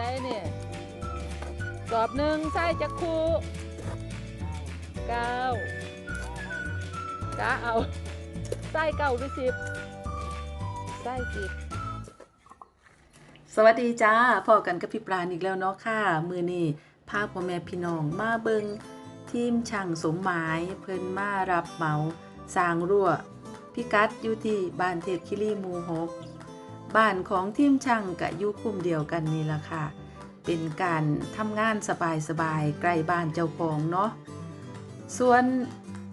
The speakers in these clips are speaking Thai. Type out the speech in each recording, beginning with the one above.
ได้เนี่ยสอบหนึ่งไส้จักคูเก้ากะเอาไส้เก้าหรือสิบไส้สิบสวัสดีจ้าพอกันกับพี่ปราณอีกแล้วเนาะค่ะ มือนี้พาพ่อแม่พี่น้องมาเบิงทีมช่างสมหมายเพิ่นมารับเหมาสร้างรั้วพิกัดอยู่ที่บ้านเทพคิรีมูหก บ้านของทีมช่างกะอยู่คุมเดียวกันนี่ละค่ะ เป็นการทำงานสบายๆใกล้บ้านเจ้าของเนาะ ส่วน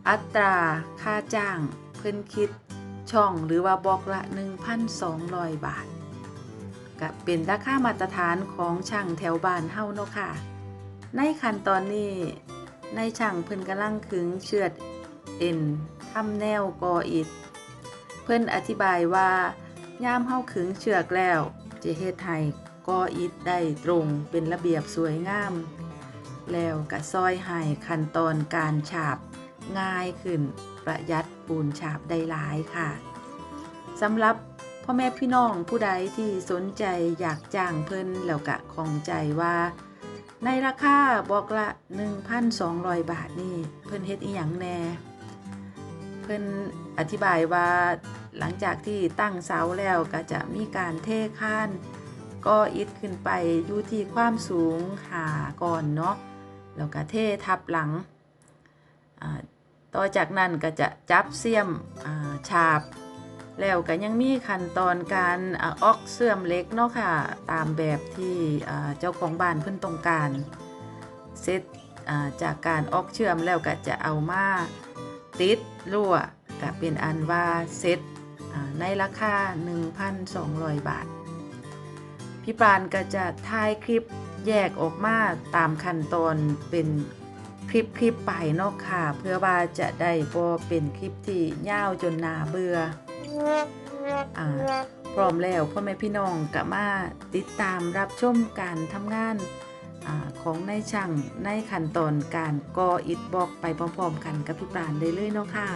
อัตราค่าจ้างเพิ่นคิดช่องหรือว่าบอกละ 1,200 บาทก็เป็นราคามาตรฐานของช่างแถวบ้านเฮาเนาะค่ะ ในขั้นตอนนี้ในช่างเพิ่นกำลังขึงเชือดเอ็นทำแนวกออิฐเพิ่นอธิบายว่า ยามเฮาขึงเชือกแล้วจะเฮ็ดให้กออิฐได้ตรงเป็นระเบียบสวยงาม แล้วก็ซอยให้ขั้นตอนการฉาบง่ายขึ้นประหยัดปูนฉาบได้หลายค่ะสำหรับพ่อแม่พี่น้องผู้ใดที่สนใจอยากจ้างเพิ่นแล้วกะของใจว่า ในราคาบอกละ 1,200 บาทนี่เพิ่นเฮ็ดอีหยังแน่ เพิ่นอธิบายว่าหลังจากที่ตั้งเสาแล้วก็จะมีการเทข้านก็อิดขึ้นไปอยู่ที่ความสูงหาก่อนเนาะแล้วก็เททับหลัง ต่อจากนั้นก็จะจับเสียมอ่าฉาบ แล้วก็ยังมีขั้นตอนการออกเสื่อมเล็กเนาะค่ะ ตามแบบที่เจ้าของบ้านเพิ่นต้องการ เสร็จาจากการออกเชื่อมแล้วก็จะเอามา ติดรั่วก็เป็นอันว่าเสร็จอ่าในราคา 1,200 บาท พี่ปานก็จะถ่ายคลิปแยกออกมาตามขั้นตอนเป็นคลิปคลิปไปเนาะค่ะ เพื่อว่าจะได้บ่เป็นคลิปที่ยาวจนนาเบื่ออพร้อมแล้วพ่อแม่พี่น้องก็มาติดตามรับชมการทำงาน อของนายช่างในขั้นตอนการก่ออิฐบล็อกไปพร้อมๆ กันกับพี่ปราณได้เลยเนาะค่ะ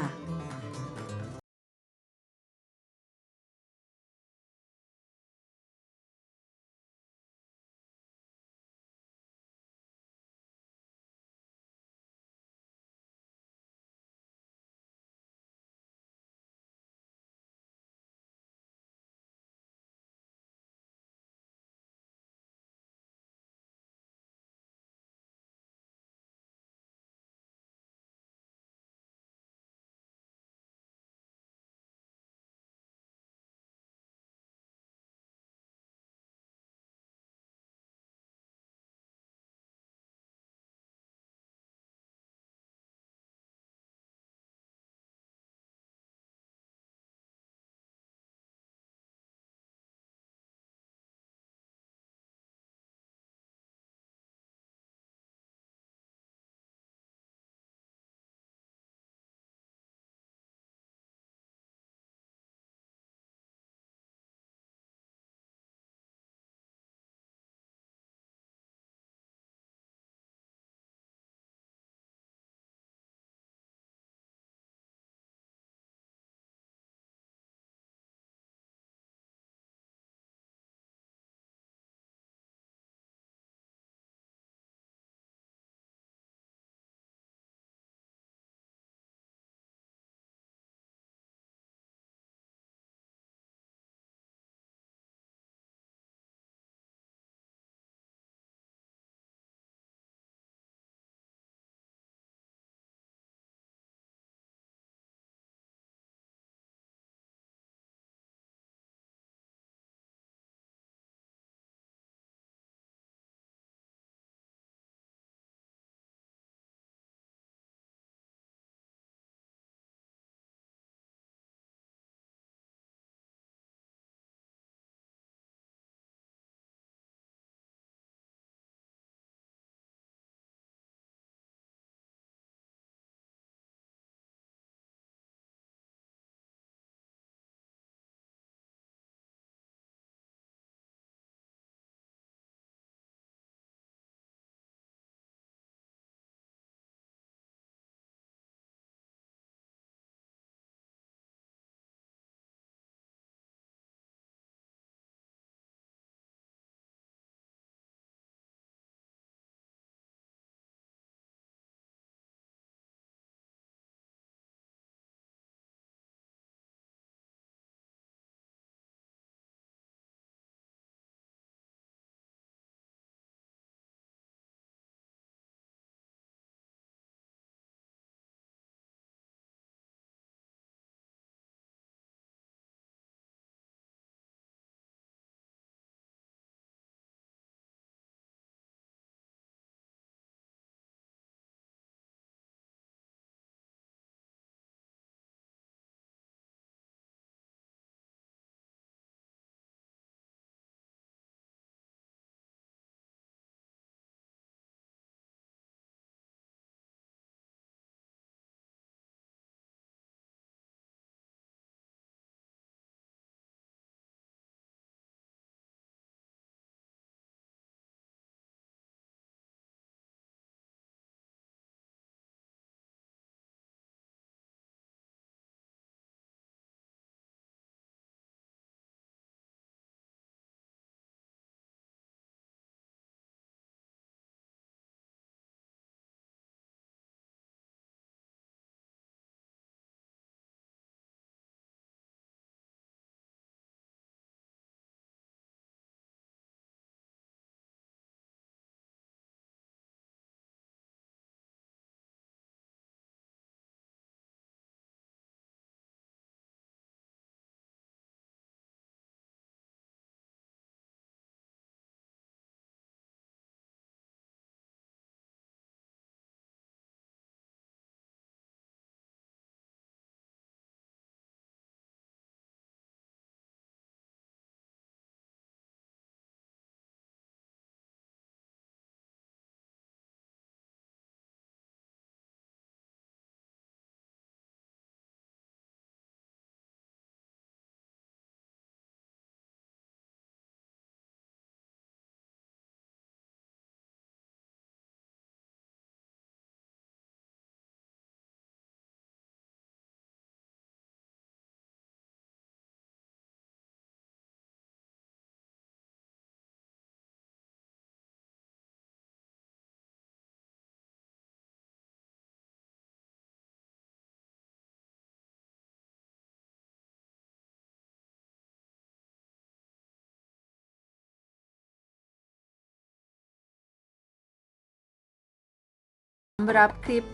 ำหรับคลิป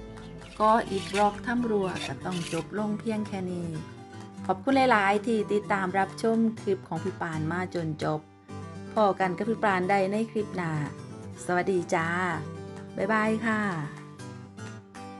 ก็อีกบล็อกถ้ำรัวก็ต้องจบลงเพียงแค่นี้ ขอบคุณหลาย ๆ ที่ติดตามรับชมคลิปของพี่ปานมาจนจบพอกันกับพี่ปานได้ในคลิปหน้า สวัสดีจ้า บ๊ายบายค่ะ